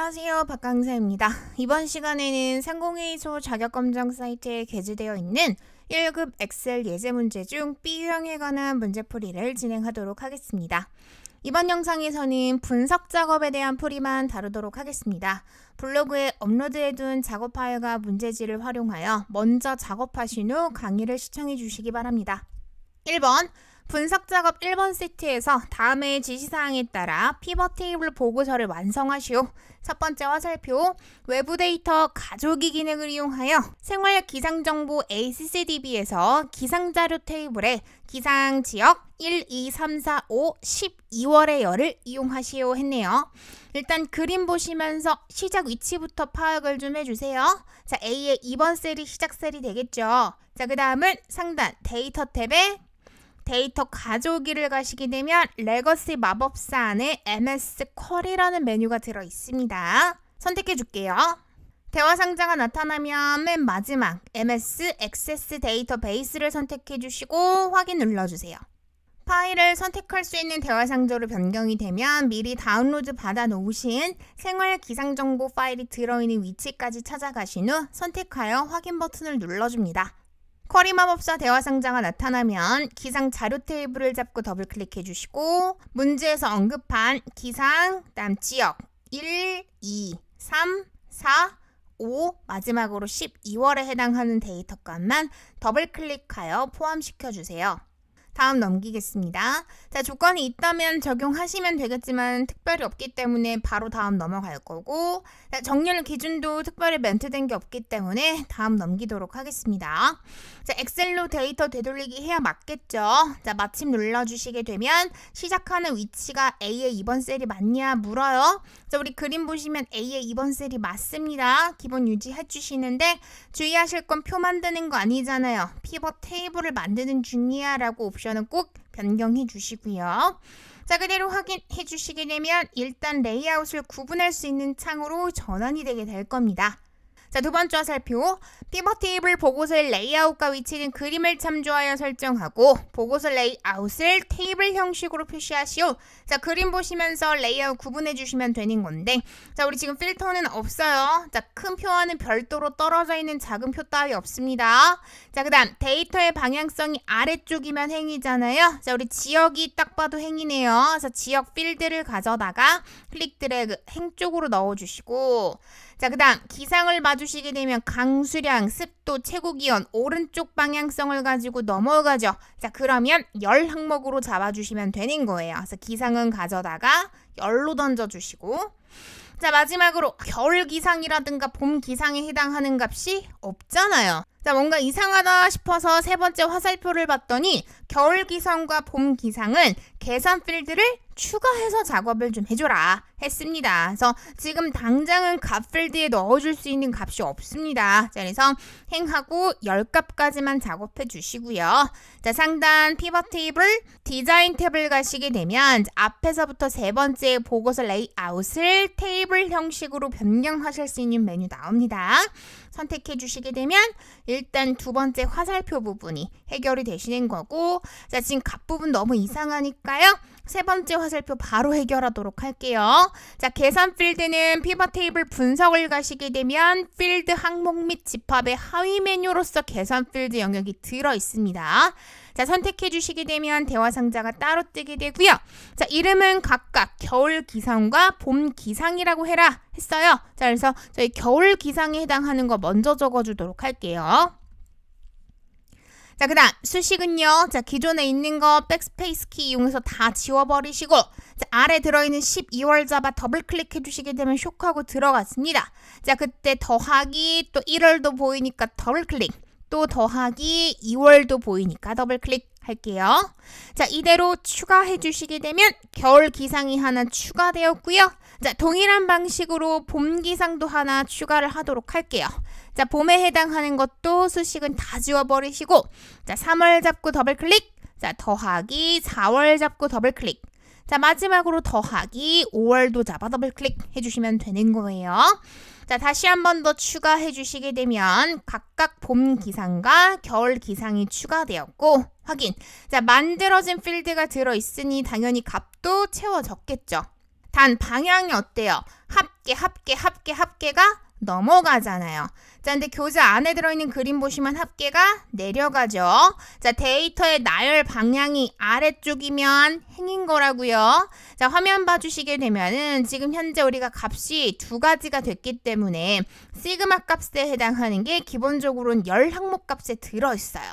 안녕하세요. 박강사입니다. 이번 시간에는 상공회의소 자격검정 사이트에 게재되어 있는 1급 엑셀 예제 문제 중 B유형에 관한 문제풀이를 진행하도록 하겠습니다. 이번 영상에서는 분석 작업에 대한 풀이만 다루도록 하겠습니다. 블로그에 업로드해둔 작업 파일과 문제지를 활용하여 먼저 작업하신 후 강의를 시청해 주시기 바랍니다. 1번 분석 작업 1번 세트에서 다음의 지시사항에 따라 피벗 테이블 보고서를 완성하시오. 첫 번째 화살표 외부 데이터 가족이 기능을 이용하여 생활 기상 정보 ACCDB에서 기상 자료 테이블에 기상 지역 1, 2, 3, 4, 5, 12월의 열을 이용하시오 했네요. 일단 그림 보시면서 시작 위치부터 파악을 좀 해주세요. 자, A의 2번 셀이 시작 셀이 되겠죠. 자, 그 다음은 상단 데이터 탭에 데이터 가져오기를 가시게 되면 레거시 마법사 안에 MS 쿼리라는 메뉴가 들어 있습니다. 선택해 줄게요. 대화 상자가 나타나면 맨 마지막 MS 액세스 데이터베이스를 선택해 주시고 확인 눌러 주세요. 파일을 선택할 수 있는 대화 상자로 변경이 되면 미리 다운로드 받아 놓으신 생활 기상 정보 파일이 들어 있는 위치까지 찾아가신 후 선택하여 확인 버튼을 눌러 줍니다. 쿼리 마법사 대화 상자가 나타나면 기상 자료 테이블을 잡고 더블 클릭해 주시고 문제에서 언급한 기상 다음 지역 1, 2, 3, 4, 5 마지막으로 12월에 해당하는 데이터 값만 더블 클릭하여 포함시켜 주세요. 다음 넘기겠습니다. 자, 조건이 있다면 적용하시면 되겠지만 특별히 없기 때문에 바로 다음 넘어갈 거고 자, 정렬 기준도 특별히 멘트된 게 없기 때문에 다음 넘기도록 하겠습니다. 자, 엑셀로 데이터 되돌리기 해야 맞겠죠? 자, 마침 눌러주시게 되면 시작하는 위치가 A의 2번 셀이 맞냐 물어요. 자, 우리 그림 보시면 A의 2번 셀이 맞습니다. 기본 유지해 주시는데 주의하실 건 표 만드는 거 아니잖아요. 피벗 테이블을 만드는 중이야 라고 옵션 옵션은 꼭 변경해 주시고요. 자, 그대로 확인해 주시게 되면 일단 레이아웃을 구분할 수 있는 창으로 전환이 되게 될 겁니다. 자, 두 번째 화살표. 피벗 테이블 보고서의 레이아웃과 위치는 그림을 참조하여 설정하고 보고서 레이아웃을 테이블 형식으로 표시하시오. 자, 그림 보시면서 레이아웃 구분해 주시면 되는 건데 자, 우리 지금 필터는 없어요. 자, 큰 표와는 별도로 떨어져 있는 작은 표 따위 없습니다. 자, 그 다음 데이터의 방향성이 아래쪽이면 행이잖아요. 자, 우리 지역이 딱 봐도 행이네요. 그래서 지역 필드를 가져다가 클릭 드래그 행 쪽으로 넣어 주시고 자, 그 다음 기상을 봐주시게 되면 강수량, 습도, 최고 기온, 오른쪽 방향성을 가지고 넘어가죠. 자, 그러면 열 항목으로 잡아주시면 되는 거예요. 그래서 기상은 가져다가 열로 던져주시고 자, 마지막으로 겨울 기상이라든가 봄 기상에 해당하는 값이 없잖아요. 자, 뭔가 이상하다 싶어서 세 번째 화살표를 봤더니 겨울 기상과 봄 기상은 계산 필드를 추가해서 작업을 좀 해줘라 했습니다. 그래서 지금 당장은 값 필드에 넣어줄 수 있는 값이 없습니다. 자, 그래서 행하고 열값까지만 작업해 주시고요. 자, 상단 피벗 테이블 디자인 탭을 가시게 되면 앞에서부터 세 번째 보고서 레이아웃을 테이블 형식으로 변경하실 수 있는 메뉴 나옵니다. 선택해 주시게 되면 일단 두 번째 화살표 부분이 해결이 되시는 거고 자 지금 값 부분 너무 이상하니까요. 세 번째 화살표 바로 해결하도록 할게요. 자, 계산 필드는 피벗 테이블 분석을 가시게 되면 필드 항목 및 집합의 하위 메뉴로서 계산 필드 영역이 들어 있습니다. 자, 선택해 주시게 되면 대화 상자가 따로 뜨게 되고요. 자, 이름은 각각 겨울 기상과 봄 기상이라고 해라 했어요. 자, 그래서 저희 겨울 기상에 해당하는 거 먼저 적어 주도록 할게요. 자, 그 다음 수식은요. 자, 기존에 있는 거 백스페이스 키 이용해서 다 지워버리시고 자, 아래 들어있는 12월 잡아 더블 클릭해 주시게 되면 쇼크하고 들어갔습니다. 자, 그때 더하기 또 1월도 보이니까 더블 클릭 또 더하기 2월도 보이니까 더블 클릭 할게요. 자, 이대로 추가해 주시게 되면 겨울 기상이 하나 추가되었고요. 자, 동일한 방식으로 봄 기상도 하나 추가를 하도록 할게요. 자, 봄에 해당하는 것도 수식은 다 지워 버리시고, 자, 3월 잡고 더블 클릭, 자, 더하기 4월 잡고 더블 클릭. 자, 마지막으로 더하기 5월도 잡아 더블 클릭 해 주시면 되는 거예요. 자, 다시 한 번 더 추가해 주시게 되면 각각 봄 기상과 겨울 기상이 추가되었고, 확인. 자, 만들어진 필드가 들어 있으니 당연히 값도 채워졌겠죠. 단 방향이 어때요? 합계, 합계, 합계, 합계가 넘어가잖아요. 자, 근데 교재 안에 들어있는 그림 보시면 합계가 내려가죠. 자, 데이터의 나열 방향이 아래쪽이면 행인 거라고요. 자, 화면 봐주시게 되면은 지금 현재 우리가 값이 두 가지가 됐기 때문에 시그마 값에 해당하는 게 기본적으로는 열 항목 값에 들어있어요.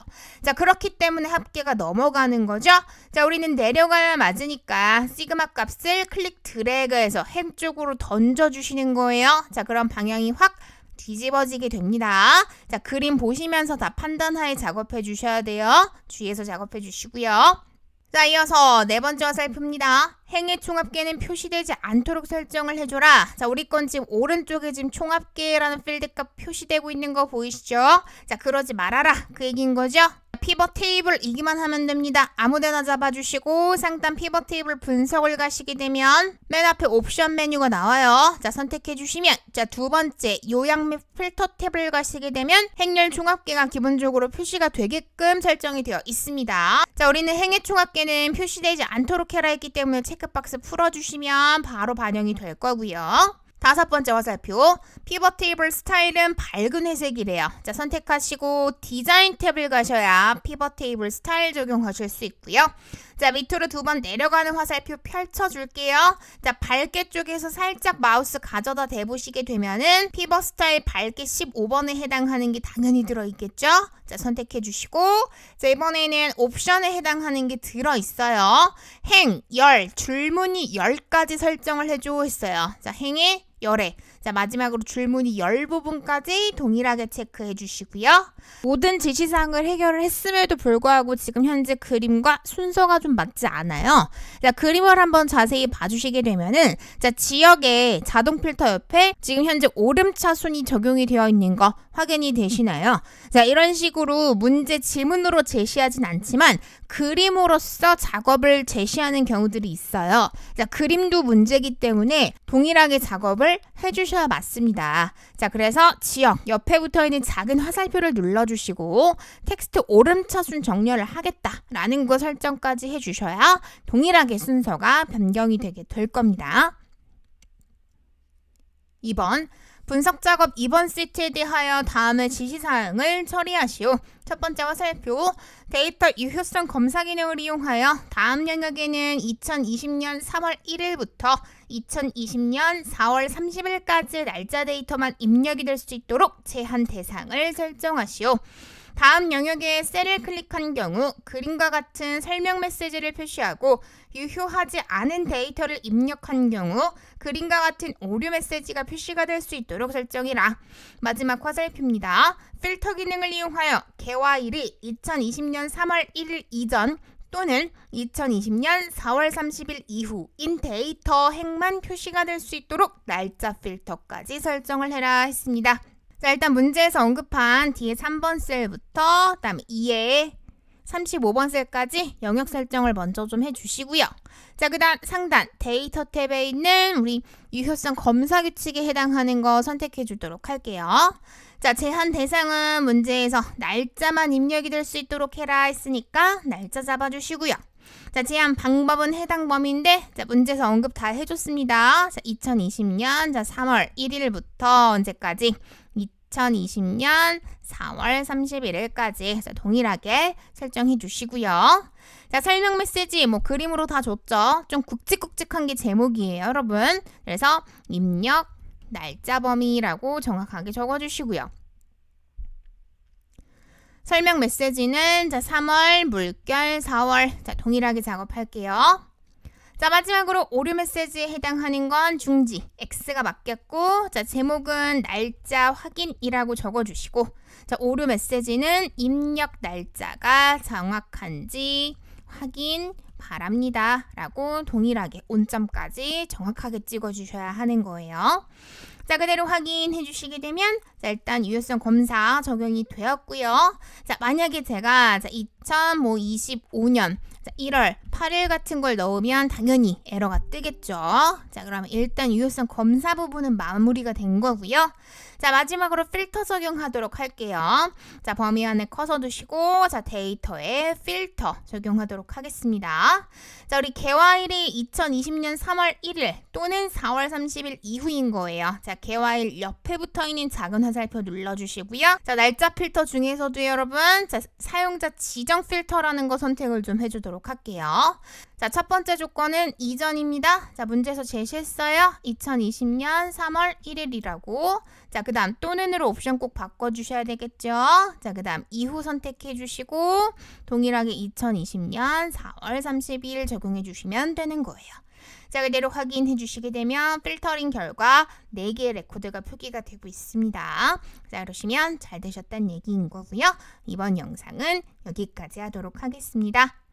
자, 그렇기 때문에 합계가 넘어가는 거죠. 자, 우리는 내려가야 맞으니까 시그마 값을 클릭 드래그해서 행 쪽으로 던져주시는 거예요. 자, 그럼 방향이 확 뒤집어지게 됩니다. 자, 그림 보시면서 다 판단하에 작업해 주셔야 돼요. 주의해서 작업해 주시고요. 자, 이어서 네 번째 화살표입니다. 행의 총합계는 표시되지 않도록 설정을 해줘라. 자, 우리 건 지금 오른쪽에 지금 총합계라는 필드값 표시되고 있는 거 보이시죠? 자, 그러지 말아라. 그 얘기인 거죠? 피벗 테이블 이기만 하면 됩니다. 아무데나 잡아주시고 상단 피벗 테이블 분석을 가시게 되면 맨 앞에 옵션 메뉴가 나와요. 자 선택해 주시면 자 두 번째 요약 및 필터 탭을 가시게 되면 행렬 총합계가 기본적으로 표시가 되게끔 설정이 되어 있습니다. 자 우리는 행의 총합계는 표시되지 않도록 해라 했기 때문에 체크박스 풀어주시면 바로 반영이 될 거고요. 다섯 번째 화살표 피벗 테이블 스타일은 밝은 회색이래요. 자 선택하시고 디자인 탭을 가셔야 피벗 테이블 스타일 적용하실 수 있고요. 자 밑으로 두 번 내려가는 화살표 펼쳐줄게요. 자 밝게 쪽에서 살짝 마우스 가져다 대보시게 되면은 피벗 스타일 밝게 15번에 해당하는 게 당연히 들어있겠죠. 자 선택해 주시고 자 이번에는 옵션에 해당하는 게 들어있어요. 행, 열, 줄무늬 10까지 설정을 해줘 했어요. 자 행에 열에 자 마지막으로 줄무늬 열 부분까지 동일하게 체크해 주시고요. 모든 지시사항을 해결을 했음에도 불구하고 지금 현재 그림과 순서가 좀 맞지 않아요. 자 그림을 한번 자세히 봐주시게 되면은 자 지역의 자동 필터 옆에 지금 현재 오름차 순이 적용이 되어 있는 거 확인이 되시나요? 자 이런 식으로 문제 지문으로 제시하진 않지만 그림으로서 작업을 제시하는 경우들이 있어요. 자 그림도 문제기 때문에 동일하게 작업을 해주셔야 맞습니다. 자, 그래서 지역 옆에 붙어 있는 작은 화살표를 눌러주시고 텍스트 오름차순 정렬을 하겠다라는 거 설정까지 해주셔야 동일하게 순서가 변경이 되게 될 겁니다. 2번 분석 작업 2번 시트에 대하여 다음의 지시사항을 처리하시오. 첫 번째 화살표 데이터 유효성 검사 기능을 이용하여 다음 영역에는 2020년 3월 1일부터 2020년 4월 30일까지 날짜 데이터만 입력이 될 수 있도록 제한 대상을 설정하시오. 다음 영역에 셀을 클릭한 경우 그림과 같은 설명 메시지를 표시하고 유효하지 않은 데이터를 입력한 경우 그림과 같은 오류 메시지가 표시가 될 수 있도록 설정이라. 마지막 화살표입니다. 필터 기능을 이용하여 개화일이 2020년 3월 1일 이전 또는 2020년 4월 30일 이후인 데이터 행만 표시가 될 수 있도록 날짜 필터까지 설정을 해라 했습니다. 자, 일단 문제에서 언급한 뒤에 3번 셀부터 그다음에 2에 35번 셀까지 영역 설정을 먼저 좀 해주시고요. 자, 그 다음 상단 데이터 탭에 있는 우리 유효성 검사 규칙에 해당하는 거 선택해 주도록 할게요. 자, 제한 대상은 문제에서 날짜만 입력이 될 수 있도록 해라 했으니까 날짜 잡아주시고요. 자, 제한 방법은 해당 범위인데, 자, 문제에서 언급 다 해줬습니다. 자, 2020년, 자, 3월 1일부터 언제까지? 2020년 4월 31일까지 동일하게 설정해 주시고요. 자, 설명 메시지 뭐 그림으로 다 줬죠. 좀 굵직굵직한 게 제목이에요, 여러분. 그래서 입력 날짜 범위라고 정확하게 적어 주시고요. 설명 메시지는 자, 3월, 물결, 4월. 자, 동일하게 작업할게요. 자, 마지막으로 오류 메시지에 해당하는 건 중지, X가 맞겠고, 자, 제목은 날짜 확인이라고 적어주시고, 자, 오류 메시지는 입력 날짜가 정확한지 확인 바랍니다. 라고 동일하게 온점까지 정확하게 찍어주셔야 하는 거예요. 자, 그대로 확인해 주시게 되면 자, 일단 유효성 검사 적용이 되었고요. 자, 만약에 제가 자, 2025년 자, 1월, 8일 같은 걸 넣으면 당연히 에러가 뜨겠죠. 자, 그러면 일단 유효성 검사 부분은 마무리가 된 거고요. 자, 마지막으로 필터 적용하도록 할게요. 자, 범위 안에 커서 두시고, 자, 데이터에 필터 적용하도록 하겠습니다. 자, 우리 개화일이 2020년 3월 1일 또는 4월 30일 이후인 거예요. 자, 개화일 옆에 붙어 있는 작은 화살표 눌러 주시고요. 자, 날짜 필터 중에서도 여러분, 자, 사용자 지정 필터라는 거 선택을 좀 해 주 도록 할게요. 자, 첫 번째 조건은 이전입니다. 자, 문제에서 제시했어요. 2020년 3월 1일이라고. 자, 그 다음 또는으로 옵션 꼭 바꿔주셔야 되겠죠. 자, 그 다음 이후 선택해 주시고 동일하게 2020년 4월 30일 적용해 주시면 되는 거예요. 자, 그대로 확인해 주시게 되면 필터링 결과 4개의 레코드가 표기가 되고 있습니다. 자, 그러시면 잘 되셨다는 얘기인 거고요. 이번 영상은 여기까지 하도록 하겠습니다.